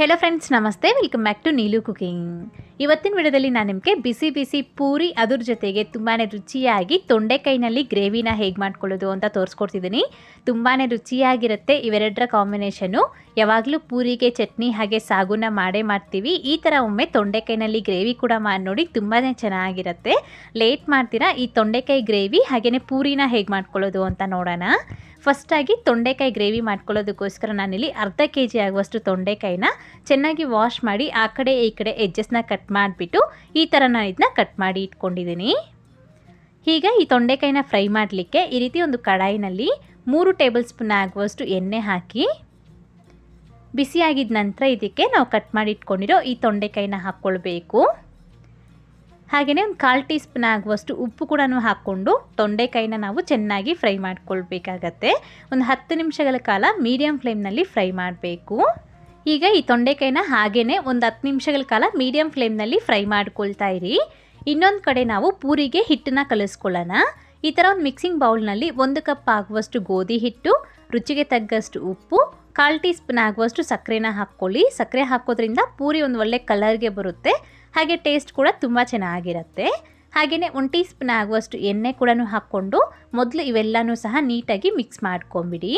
Hello friends నమస్తే. Welcome back to Neelu cooking. ಇವತ್ತಿನ ವಿಡಿಯೋದಲ್ಲಿ ನಾನು ನಿಮಗೆ ಬಿಸಿ ಬಿಸಿ ಪೂರಿ ಅದ್ರ ಜೊತೆಗೆ ತುಂಬಾ ರುಚಿಯಾಗಿ ತೊಂಡೆಕಾಯಿನಲ್ಲಿ ಗ್ರೇವಿನ ಹೇಗೆ ಮಾಡ್ಕೊಳ್ಳೋದು ಅಂತ ತೋರಿಸ್ಕೊಡ್ತಿದ್ದೀನಿ ತುಂಬಾ ರುಚಿಯಾಗಿರುತ್ತೆ ಇವೆರಡರ ಕಾಂಬಿನೇಷನು ಯಾವಾಗಲೂ ಪೂರಿಗೆ ಚಟ್ನಿ ಹಾಗೆ ಸಾಗುನ ಮಾಡೇ ಮಾಡ್ತೀವಿ. ಈ ಥರ ಒಮ್ಮೆ ತೊಂಡೆಕಾಯಿನಲ್ಲಿ ಗ್ರೇವಿ ಕೂಡ ಮಾಡಿ ನೋಡಿ ತುಂಬಾ ಚೆನ್ನಾಗಿರುತ್ತೆ. ಲೇಟ್ ಮಾಡ್ತೀರಾ? ಈ ತೊಂಡೆಕಾಯಿ ಗ್ರೇವಿ ಹಾಗೆಯೇ ಪೂರಿನ ಹೇಗೆ ಮಾಡ್ಕೊಳ್ಳೋದು ಅಂತ ನೋಡೋಣ. ಫಸ್ಟಾಗಿ ತೊಂಡೆಕಾಯಿ ಗ್ರೇವಿ ಮಾಡ್ಕೊಳ್ಳೋದಕ್ಕೋಸ್ಕರ ನಾನಿಲ್ಲಿ ಅರ್ಧ ಕೆ ಜಿ ಆಗುವಷ್ಟು ತೊಂಡೆಕಾಯಿನ ಚೆನ್ನಾಗಿ ವಾಶ್ ಮಾಡಿ ಆ ಕಡೆ ಈ ಕಡೆ ಎಜ್ಜಸ್ನ ಕಟ್ ಮಾಡಿಬಿಟ್ಟು ಈ ಥರ ನಾನು ಇದನ್ನ ಕಟ್ ಮಾಡಿ ಇಟ್ಕೊಂಡಿದ್ದೀನಿ. ಈಗ ಈ ತೊಂಡೆಕಾಯಿನ ಫ್ರೈ ಮಾಡಲಿಕ್ಕೆ ಈ ರೀತಿ ಒಂದು ಕಡಾಯಿನಲ್ಲಿ ಮೂರು ಟೇಬಲ್ ಸ್ಪೂನ್ ಆಗುವಷ್ಟು ಎಣ್ಣೆ ಹಾಕಿ ಬಿಸಿಯಾಗಿದ್ದ ನಂತರ ಇದಕ್ಕೆ ನಾವು ಕಟ್ ಮಾಡಿ ಇಟ್ಕೊಂಡಿರೋ ಈ ತೊಂಡೆಕಾಯಿನ ಹಾಕ್ಕೊಳ್ಬೇಕು. ಹಾಗೆಯೇ ಒಂದು ಕಾಲು ಟೀ ಸ್ಪೂನ್ ಆಗುವಷ್ಟು ಉಪ್ಪು ಕೂಡ ಹಾಕ್ಕೊಂಡು ತೊಂಡೆಕಾಯಿನ ನಾವು ಚೆನ್ನಾಗಿ ಫ್ರೈ ಮಾಡ್ಕೊಳ್ಬೇಕಾಗತ್ತೆ. ಒಂದು ಹತ್ತು ನಿಮಿಷಗಳ ಕಾಲ ಮೀಡಿಯಮ್ ಫ್ಲೇಮ್ನಲ್ಲಿ ಫ್ರೈ ಮಾಡಬೇಕು. ಈಗ ಈ ತೊಂಡೆಕಾಯಿನ ಹಾಗೇ ಒಂದು ಹತ್ತು ನಿಮಿಷಗಳ ಕಾಲ ಮೀಡಿಯಂ ಫ್ಲೇಮ್ನಲ್ಲಿ ಫ್ರೈ ಮಾಡ್ಕೊಳ್ತಾ ಇರಿ. ಇನ್ನೊಂದು ಕಡೆ ನಾವು ಪೂರಿಗೆ ಹಿಟ್ಟನ್ನ ಕಲಿಸ್ಕೊಳ್ಳೋಣ. ಈ ಥರ ಒಂದು ಮಿಕ್ಸಿಂಗ್ ಬೌಲ್ನಲ್ಲಿ ಒಂದು ಕಪ್ ಆಗುವಷ್ಟು ಗೋಧಿ ಹಿಟ್ಟು, ರುಚಿಗೆ ತಗ್ಗಷ್ಟು ಉಪ್ಪು, ಕಾಲು ಟೀ ಸ್ಪೂನ್ ಆಗುವಷ್ಟು ಸಕ್ಕರೆನ ಹಾಕ್ಕೊಳ್ಳಿ. ಸಕ್ಕರೆ ಹಾಕೋದ್ರಿಂದ ಪೂರಿ ಒಂದು ಒಳ್ಳೆ ಕಲರ್ಗೆ ಬರುತ್ತೆ. ಹಾಗೆ ಟೇಸ್ಟ್ ಕೂಡ ತುಂಬ ಚೆನ್ನಾಗಿರುತ್ತೆ. ಹಾಗೆಯೇ ಒಂದು ಟೀ ಸ್ಪೂನ್ ಆಗುವಷ್ಟು ಎಣ್ಣೆ ಕೂಡ ಹಾಕ್ಕೊಂಡು ಮೊದಲು ಇವೆಲ್ಲನೂ ಸಹ ನೀಟಾಗಿ ಮಿಕ್ಸ್ ಮಾಡ್ಕೊಂಬಿಡಿ.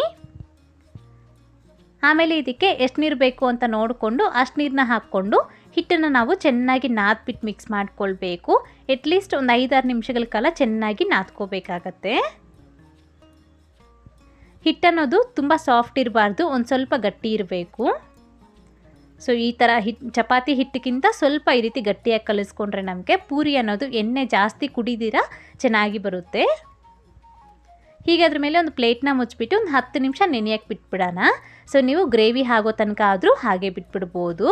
ಆಮೇಲೆ ಇದಕ್ಕೆ ಎಷ್ಟು ನೀರು ಬೇಕು ಅಂತ ನೋಡಿಕೊಂಡು ಅಷ್ಟು ನೀರನ್ನ ಹಾಕ್ಕೊಂಡು ಹಿಟ್ಟನ್ನು ನಾವು ಚೆನ್ನಾಗಿ ನಾದ್ಬಿಟ್ಟು ಮಿಕ್ಸ್ ಮಾಡ್ಕೊಳ್ಬೇಕು. ಅಟ್ಲೀಸ್ಟ್ ಒಂದು ಐದಾರು ನಿಮಿಷಗಳ ಕಾಲ ಚೆನ್ನಾಗಿ ನಾದ್ಕೋಬೇಕಾಗತ್ತೆ. ಹಿಟ್ಟನ್ನೋದು ತುಂಬ ಸಾಫ್ಟ್ ಇರಬಾರ್ದು, ಒಂದು ಸ್ವಲ್ಪ ಗಟ್ಟಿ ಇರಬೇಕು. ಸೊ ಈ ಥರ ಹಿಟ್, ಚಪಾತಿ ಹಿಟ್ಟಿಗಿಂತ ಸ್ವಲ್ಪ ಈ ರೀತಿ ಗಟ್ಟಿಯಾಗಿ ಕಲಿಸ್ಕೊಂಡ್ರೆ ನಮಗೆ ಪೂರಿ ಅನ್ನೋದು ಎಣ್ಣೆ ಜಾಸ್ತಿ ಕುಡಿದಿರ ಚೆನ್ನಾಗಿ ಬರುತ್ತೆ. ಹೀಗೆ ಅದ್ರ ಮೇಲೆ ಒಂದು ಪ್ಲೇಟ್ನ ಮುಚ್ಚಿಬಿಟ್ಟು ಒಂದು ಹತ್ತು ನಿಮಿಷ ನೆನೆಯಕ್ಕೆ ಬಿಟ್ಬಿಡೋಣ. ಸೊ ನೀವು ಗ್ರೇವಿ ಆಗೋ ತನಕ ಆದರೂ ಹಾಗೆ ಬಿಟ್ಬಿಡ್ಬೋದು.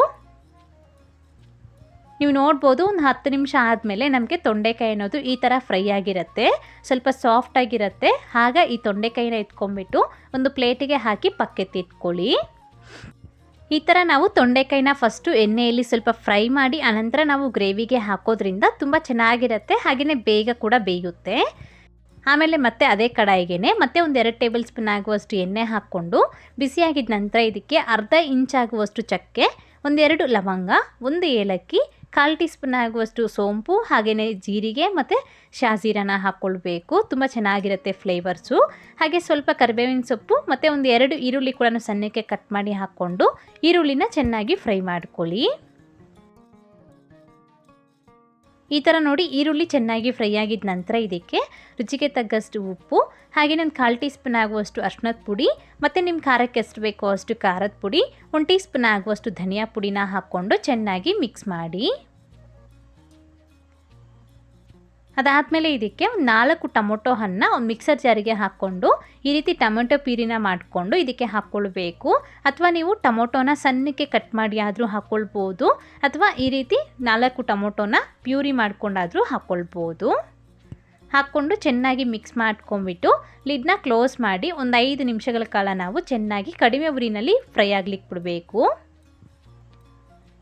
ನೀವು ನೋಡ್ಬೋದು ಒಂದು ಹತ್ತು ನಿಮಿಷ ಆದಮೇಲೆ ನಮಗೆ ತೊಂಡೆಕಾಯಿ ಅನ್ನೋದು ಈ ಥರ ಫ್ರೈ ಆಗಿರುತ್ತೆ. ಸ್ವಲ್ಪ ಸಾಫ್ಟ್ ಆಗಿರುತ್ತೆ. ಆಗ ಈ ತೊಂಡೆಕಾಯಿನ ಎತ್ಕೊಂಡ್ಬಿಟ್ಟು ಒಂದು ಪ್ಲೇಟಿಗೆ ಹಾಕಿ ಪಕ್ಕೆತ್ತಿ ಇಟ್ಕೊಳ್ಳಿ. ಈ ಥರ ನಾವು ತೊಂಡೆಕಾಯಿನ ಫಸ್ಟು ಎಣ್ಣೆಯಲ್ಲಿ ಸ್ವಲ್ಪ ಫ್ರೈ ಮಾಡಿ, ಅನಂತರ ನಾವು ಗ್ರೇವಿಗೆ ಹಾಕೋದ್ರಿಂದ ತುಂಬ ಚೆನ್ನಾಗಿರುತ್ತೆ. ಹಾಗೆಯೇ ಬೇಗ ಕೂಡ ಬೇಯುತ್ತೆ. ಆಮೇಲೆ ಮತ್ತೆ ಅದೇ ಕಡಾಯಿಗೆನೆ, ಮತ್ತೆ ಒಂದು ಎರಡು ಟೇಬಲ್ ಸ್ಪೂನ್ ಆಗುವಷ್ಟು ಎಣ್ಣೆ ಹಾಕ್ಕೊಂಡು ಬಿಸಿಯಾಗಿದ್ದ ನಂತರ ಇದಕ್ಕೆ ಅರ್ಧ ಇಂಚ್ ಆಗುವಷ್ಟು ಚಕ್ಕೆ ಒಂದೆರಡು ಲವಂಗ, ಒಂದು ಏಲಕ್ಕಿ, ಕಾಲು ಟೀ ಸ್ಪೂನ್ ಆಗುವಷ್ಟು ಸೋಂಪು ಹಾಗೆಯೇ ಜೀರಿಗೆ ಮತ್ತು ಶಾಜೀರನ ಹಾಕ್ಕೊಳ್ಬೇಕು ತುಂಬ ಚೆನ್ನಾಗಿರುತ್ತೆ ಫ್ಲೇವರ್ಸು. ಹಾಗೆ ಸ್ವಲ್ಪ ಕರಿಬೇವಿನ ಸೊಪ್ಪು ಮತ್ತು ಒಂದು ಎರಡು ಈರುಳ್ಳಿ ಕೂಡ ಸಣ್ಣಕ್ಕೆ ಕಟ್ ಮಾಡಿ ಹಾಕ್ಕೊಂಡು ಈರುಳ್ಳಿನ ಚೆನ್ನಾಗಿ ಫ್ರೈ ಮಾಡ್ಕೊಳ್ಳಿ. ಈ ಥರ ನೋಡಿ ಈರುಳ್ಳಿ ಚೆನ್ನಾಗಿ ಫ್ರೈ ಆಗಿದ ನಂತರ ಇದಕ್ಕೆ ರುಚಿಗೆ ತಗ್ಗಷ್ಟು ಉಪ್ಪು, ಹಾಗೆ ನಾನು ಕಾಲು ಟೀ ಸ್ಪೂನ್ ಆಗುವಷ್ಟು ಅರ್ಶಿನದ ಪುಡಿ, ಮತ್ತು ನಿಮ್ಮ ಖಾರಕ್ಕೆ ಎಷ್ಟು ಬೇಕೋ ಅಷ್ಟು ಖಾರದ ಪುಡಿ, ಒಂದು ಟೀ ಸ್ಪೂನ್ ಆಗುವಷ್ಟು ಧನಿಯಾ ಪುಡಿನ ಹಾಕ್ಕೊಂಡು ಚೆನ್ನಾಗಿ ಮಿಕ್ಸ್ ಮಾಡಿ. ಅದಾದಮೇಲೆ ಇದಕ್ಕೆ ಒಂದು ನಾಲ್ಕು ಟೊಮೊಟೊ ಹಣ್ಣ ಒಂದು ಮಿಕ್ಸರ್ ಜಾರಿಗೆ ಹಾಕ್ಕೊಂಡು ಈ ರೀತಿ ಟೊಮೊಟೊ ಪೀರಿನ ಮಾಡಿಕೊಂಡು ಇದಕ್ಕೆ ಹಾಕ್ಕೊಳ್ಬೇಕು ಅಥವಾ ನೀವು ಟೊಮೊಟೊನ ಸಣ್ಣಕ್ಕೆ ಕಟ್ ಮಾಡಿ ಆದರೂ ಹಾಕ್ಕೊಳ್ಬೋದು ಅಥವಾ ಈ ರೀತಿ ನಾಲ್ಕು ಟೊಮೊಟೊನ ಪ್ಯೂರಿ ಮಾಡ್ಕೊಂಡಾದರೂ ಹಾಕ್ಕೊಳ್ಬೋದು ಹಾಕ್ಕೊಂಡು ಚೆನ್ನಾಗಿ ಮಿಕ್ಸ್ ಮಾಡ್ಕೊಂಬಿಟ್ಟು ಲಿಡ್ನ ಕ್ಲೋಸ್ ಮಾಡಿ ಒಂದು ಐದು ನಿಮಿಷಗಳ ಕಾಲ ನಾವು ಚೆನ್ನಾಗಿ ಕಡಿಮೆ ಉರಿನಲ್ಲಿ ಫ್ರೈ ಆಗ್ಲಿಕ್ಕೆ ಬಿಡಬೇಕು.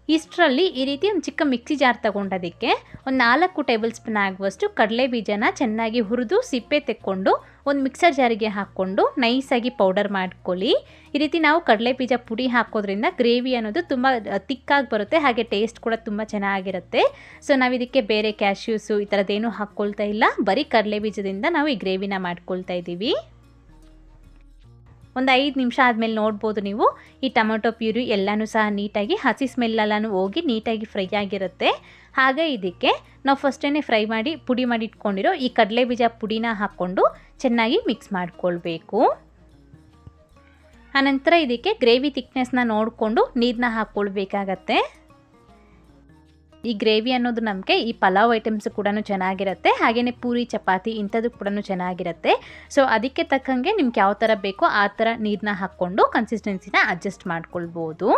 ಇಷ್ಟರಲ್ಲಿ ಈ ರೀತಿ ಒಂದು ಚಿಕ್ಕ ಮಿಕ್ಸಿ ಜಾರ್ ತಗೊಂಡೋದಕ್ಕೆ ಒಂದು ನಾಲ್ಕು ಟೇಬಲ್ ಸ್ಪೂನ್ ಆಗುವಷ್ಟು ಕಡಲೆ ಬೀಜನ ಚೆನ್ನಾಗಿ ಹುರಿದು ಸಿಪ್ಪೆ ತೆಕ್ಕೊಂಡು ಒಂದು ಮಿಕ್ಸರ್ ಜಾರಿಗೆ ಹಾಕ್ಕೊಂಡು ನೈಸಾಗಿ ಪೌಡರ್ ಮಾಡ್ಕೊಳ್ಳಿ. ಈ ರೀತಿ ನಾವು ಕಡಲೆ ಬೀಜ ಪುಡಿ ಹಾಕೋದ್ರಿಂದ ಗ್ರೇವಿ ಅನ್ನೋದು ತುಂಬ ತಿಕ್ಕಾಗಿ ಬರುತ್ತೆ, ಹಾಗೆ ಟೇಸ್ಟ್ ಕೂಡ ತುಂಬ ಚೆನ್ನಾಗಿರುತ್ತೆ. ಸೊ ನಾವು ಇದಕ್ಕೆ ಬೇರೆ ಕ್ಯಾಶ್ಯೂಸು ಈ ಥರದ್ದೇನು ಹಾಕ್ಕೊಳ್ತಾ ಇಲ್ಲ. ಬರೀ ಕಡಲೆ ಬೀಜದಿಂದ ನಾವು ಈ ಗ್ರೇವಿನ ಮಾಡ್ಕೊಳ್ತಾ ಇದ್ದೀವಿ. ಒಂದು ಐದು ನಿಮಿಷ ಆದಮೇಲೆ ನೋಡ್ಬೋದು ನೀವು. ಈ ಟೊಮೊಟೊ ಪ್ಯೂರಿ ಎಲ್ಲನೂ ಸಹ ನೀಟಾಗಿ ಹಸಿ ಸ್ಮೆಲ್ಲೆಲ್ಲನೂ ಹೋಗಿ ನೀಟಾಗಿ ಫ್ರೈ ಆಗಿರುತ್ತೆ. ಹಾಗೆ ಇದಕ್ಕೆ ನಾವು ಫಸ್ಟೇ ಫ್ರೈ ಮಾಡಿ ಪುಡಿ ಮಾಡಿ ಇಟ್ಕೊಂಡಿರೋ ಈ ಕಡಲೆ ಬೀಜ ಪುಡಿನ ಹಾಕ್ಕೊಂಡು ಚೆನ್ನಾಗಿ ಮಿಕ್ಸ್ ಮಾಡಿಕೊಳ್ಬೇಕು. ಆನಂತರ ಇದಕ್ಕೆ ಗ್ರೇವಿ ತಿಕ್ನೆಸ್ನ ನೋಡಿಕೊಂಡು ನೀರನ್ನ ಹಾಕ್ಕೊಳ್ಬೇಕಾಗತ್ತೆ. ಈ ಗ್ರೇವಿ ಅನ್ನೋದು ನಮಗೆ ಈ ಪಲಾವ್ ಐಟಮ್ಸ್ ಕೂಡ ಚೆನ್ನಾಗಿರುತ್ತೆ ಹಾಗೆಯೇ ಪೂರಿ, ಚಪಾತಿ ಇಂಥದ್ದು ಕೂಡ ಚೆನ್ನಾಗಿರುತ್ತೆ. ಸೊ ಅದಕ್ಕೆ ತಕ್ಕಂಗೆ ನಿಮ್ಗೆ ಯಾವ ಥರ ಬೇಕೋ ಆ ಥರ ನೀರನ್ನ ಹಾಕ್ಕೊಂಡು ಕನ್ಸಿಸ್ಟೆನ್ಸಿನ ಅಡ್ಜಸ್ಟ್ ಮಾಡ್ಕೊಳ್ಬೋದು.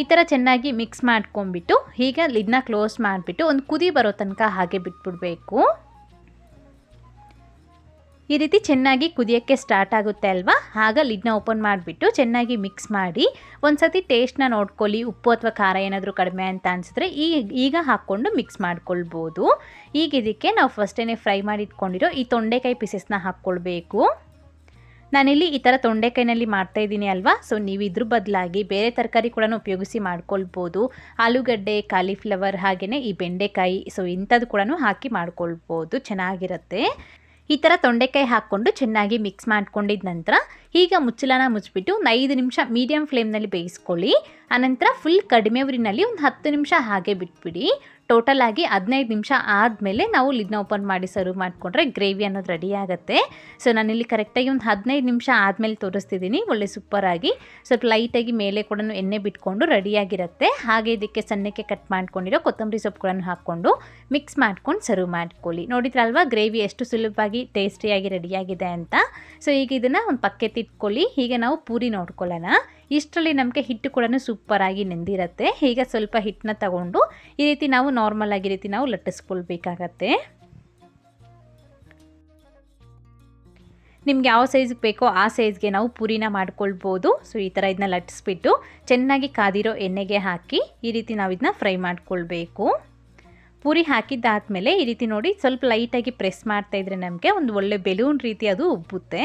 ಈ ಥರ ಚೆನ್ನಾಗಿ ಮಿಕ್ಸ್ ಮಾಡ್ಕೊಂಬಿಟ್ಟು ಈಗ ಲಿಡ್ನ ಕ್ಲೋಸ್ ಮಾಡಿಬಿಟ್ಟು ಒಂದು ಕುದಿ ಬರೋ ತನಕ ಹಾಗೆ ಬಿಟ್ಬಿಡಬೇಕು. ಈ ರೀತಿ ಚೆನ್ನಾಗಿ ಕುದಿಯೋಕ್ಕೆ ಸ್ಟಾರ್ಟ್ ಆಗುತ್ತೆ ಅಲ್ವಾ? ಆಗ ಲಿಡ್ನ ಓಪನ್ ಮಾಡಿಬಿಟ್ಟು ಚೆನ್ನಾಗಿ ಮಿಕ್ಸ್ ಮಾಡಿ ಒಂದು ಸತಿ ಟೇಸ್ಟ್ನ ನೋಡ್ಕೊಳ್ಳಿ. ಉಪ್ಪು ಅಥವಾ ಖಾರ ಏನಾದರೂ ಕಡಿಮೆ ಅಂತ ಅನಿಸಿದ್ರೆ ಈ, ಈಗ ಹಾಕ್ಕೊಂಡು ಮಿಕ್ಸ್ ಮಾಡ್ಕೊಳ್ಬೋದು. ಈಗ ಇದಕ್ಕೆ ನಾವು ಫಸ್ಟೇ ಫ್ರೈ ಮಾಡಿ ಇಟ್ಕೊಂಡಿರೋ ಈ ತೊಂಡೆಕಾಯಿ ಪೀಸಸ್ನ ಹಾಕ್ಕೊಳ್ಬೇಕು. ನಾನಿಲ್ಲಿ ಈ ಥರ ತೊಂಡೆಕಾಯಿನಲ್ಲಿ ಮಾಡ್ತಾ ಇದ್ದೀನಿ ಅಲ್ವಾ? ಸೊ ನೀವು ಇದ್ರ ಬದಲಾಗಿ ಬೇರೆ ತರಕಾರಿ ಕೂಡ ಉಪಯೋಗಿಸಿ ಮಾಡ್ಕೊಳ್ಬೋದು. ಆಲೂಗಡ್ಡೆ ಕಾಲಿಫ್ಲವರ್ ಹಾಗೆಯೇ ಈ ಬೆಂಡೆಕಾಯಿ ಸೊ ಇಂಥದ್ದು ಕೂಡ ಹಾಕಿ ಮಾಡ್ಕೊಳ್ಬೋದು. ಚೆನ್ನಾಗಿರುತ್ತೆ. ಈ ಥರ ತೊಂಡೆಕಾಯಿ ಹಾಕ್ಕೊಂಡು ಚೆನ್ನಾಗಿ ಮಿಕ್ಸ್ ಮಾಡ್ಕೊಂಡಿದ ನಂತರ ಈಗ ಮುಚ್ಚಲನ ಮುಚ್ಚಿಬಿಟ್ಟು ಒಂದು ಐದು ನಿಮಿಷ ಮೀಡಿಯಮ್ ಫ್ಲೇಮ್ನಲ್ಲಿ ಬೇಯಿಸ್ಕೊಳ್ಳಿ. ಆನಂತರ ಫುಲ್ ಕಡಿಮೆ ಉರಿನಲ್ಲಿ ಒಂದು ಹತ್ತು ನಿಮಿಷ ಹಾಗೆ ಬಿಟ್ಬಿಡಿ. ಟೋಟಲ್ ಆಗಿ ಹದಿನೈದು ನಿಮಿಷ ಆದಮೇಲೆ ನಾವು ಲಿಡ್ನ ಓಪನ್ ಮಾಡಿ ಸರ್ವ್ ಮಾಡಿಕೊಂಡ್ರೆ ಗ್ರೇವಿ ಅನ್ನೋದು ರೆಡಿ ಆಗುತ್ತೆ. ಸೊ ಇಲ್ಲಿ ಕರೆಕ್ಟಾಗಿ ಒಂದು ಹದಿನೈದು ನಿಮಿಷ ಆದಮೇಲೆ ತೋರಿಸ್ತಿದ್ದೀನಿ. ಒಳ್ಳೆ ಸೂಪರಾಗಿ ಸ್ವಲ್ಪ ಲೈಟಾಗಿ ಮೇಲೆ ಕೂಡ ಎಣ್ಣೆ ಬಿಟ್ಕೊಂಡು ರೆಡಿಯಾಗಿರುತ್ತೆ ಹಾಗೆ ಇದಕ್ಕೆ ಸಣ್ಣಕ್ಕೆ ಕಟ್ ಮಾಡ್ಕೊಂಡಿರೋ ಕೊತ್ತಂಬರಿ ಸೊಪ್ಪುಗಳನ್ನು ಹಾಕ್ಕೊಂಡು ಮಿಕ್ಸ್ ಮಾಡ್ಕೊಂಡು ಸರ್ವ್ ಮಾಡ್ಕೊಳ್ಳಿ. ನೋಡಿದ್ರಲ್ವಾ ಗ್ರೇವಿ ಎಷ್ಟು ಸುಲಭವಾಗಿ ಟೇಸ್ಟಿಯಾಗಿ ರೆಡಿಯಾಗಿದೆ ಅಂತ. ಸೊ ಈಗ ಇದನ್ನು ಒಂದು ಪಕ್ಕೆ ತಿಟ್ಕೊಳ್ಳಿ ಹೀಗೆ ನಾವು ಪೂರಿ ನೋಡ್ಕೊಳ್ಳೋಣ. ಇಷ್ಟರಲ್ಲಿ ನಮಗೆ ಹಿಟ್ಟು ಕೂಡ ಸೂಪರಾಗಿ ನೆಂದಿರುತ್ತೆ. ಈಗ ಸ್ವಲ್ಪ ಹಿಟ್ಟನ್ನ ತಗೊಂಡು ಈ ರೀತಿ ನಾವು ನಾರ್ಮಲ್ ಆಗಿ ರೀತಿ ನಾವು ಲಟ್ಟಿಸ್ಕೊಳ್ಬೇಕಾಗತ್ತೆ. ನಿಮ್ಗೆ ಯಾವ ಸೈಜ್ಗೆ ಬೇಕೋ ಆ ಸೈಜ್ಗೆ ನಾವು ಪೂರಿನ ಮಾಡ್ಕೊಳ್ಬೋದು. ಸೊ ಈ ಥರ ಇದನ್ನ ಲಟ್ಟಿಸ್ಬಿಟ್ಟು ಚೆನ್ನಾಗಿ ಕಾದಿರೋ ಎಣ್ಣೆಗೆ ಹಾಕಿ ಈ ರೀತಿ ನಾವು ಇದನ್ನ ಫ್ರೈ ಮಾಡ್ಕೊಳ್ಬೇಕು. ಪೂರಿ ಹಾಕಿದ್ದಾದಮೇಲೆ ಈ ರೀತಿ ನೋಡಿ ಸ್ವಲ್ಪ ಲೈಟಾಗಿ ಪ್ರೆಸ್ ಮಾಡ್ತಾ ಇದ್ರೆ ನಮಗೆ ಒಂದು ಒಳ್ಳೆ ಬೆಲೂನ್ ರೀತಿ ಅದು ಉಬ್ಬುತ್ತೆ.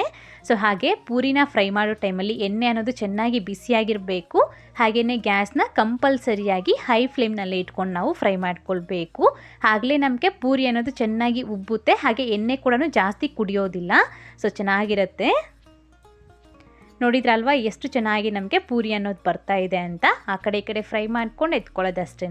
ಸೊ ಹಾಗೆ ಪೂರಿನ ಫ್ರೈ ಮಾಡೋ ಟೈಮಲ್ಲಿ ಎಣ್ಣೆ ಅನ್ನೋದು ಚೆನ್ನಾಗಿ ಬಿಸಿಯಾಗಿರಬೇಕು. ಹಾಗೆಯೇ ಗ್ಯಾಸ್ನ ಕಂಪಲ್ಸರಿಯಾಗಿ ಹೈ ಫ್ಲೇಮ್ನಲ್ಲಿ ಇಟ್ಕೊಂಡು ನಾವು ಫ್ರೈ ಮಾಡ್ಕೊಳ್ಬೇಕು. ಆಗಲೇ ನಮಗೆ ಪೂರಿ ಅನ್ನೋದು ಚೆನ್ನಾಗಿ ಉಬ್ಬುತ್ತೆ. ಹಾಗೆ ಎಣ್ಣೆ ಕೂಡ ಜಾಸ್ತಿ ಕುಡಿಯೋದಿಲ್ಲ. ಸೊ ಚೆನ್ನಾಗಿರುತ್ತೆ. ನೋಡಿದ್ರಲ್ವಾ, ಎಷ್ಟು ಚೆನ್ನಾಗಿ ನಮಗೆ ಪೂರಿ ಅನ್ನೋದು ಬರ್ತಾ ಇದೆ ಅಂತ? ಆ ಕಡೆ ಈ ಕಡೆ ಫ್ರೈ ಮಾಡ್ಕೊಂಡು ಎತ್ಕೊಳ್ಳೋದಷ್ಟೇ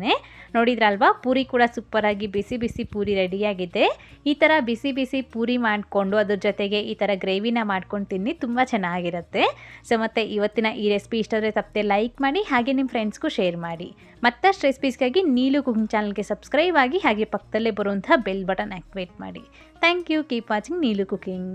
ನೋಡಿದ್ರಲ್ವಾ, ಪೂರಿ ಕೂಡ ಸೂಪರಾಗಿ ಬಿಸಿ ಬಿಸಿ ಪೂರಿ ರೆಡಿಯಾಗಿದೆ ಈ ಥರ ಬಿಸಿ ಬಿಸಿ ಪೂರಿ ಮಾಡಿಕೊಂಡು, ಅದ್ರ ಜೊತೆಗೆ ಈ ಥರ ಗ್ರೇವಿನ ಮಾಡ್ಕೊಂಡು ತಿನ್ನಿ, ತುಂಬ ಚೆನ್ನಾಗಿರುತ್ತೆ. ಸೊ ಮತ್ತು ಇವತ್ತಿನ ಈ ರೆಸಿಪಿ ಇಷ್ಟಾದರೆ ತಪ್ಪದೆ ಲೈಕ್ ಮಾಡಿ, ಹಾಗೆ ನಿಮ್ಮ ಫ್ರೆಂಡ್ಸ್ಗೂ ಶೇರ್ ಮಾಡಿ. ಮತ್ತಷ್ಟು ರೆಸಿಪೀಸ್ಗಾಗಿ ನೀಲು ಕುಕಿಂಗ್ ಚಾನಲ್ಗೆ ಸಬ್ಸ್ಕ್ರೈಬ್ ಆಗಿ, ಹಾಗೆ ಪಕ್ಕದಲ್ಲೇ ಬರುವಂಥ ಬೆಲ್ ಬಟನ್ ಆ್ಯಕ್ಟಿವೇಟ್ ಮಾಡಿ. Thank you keep watching Neelu cooking.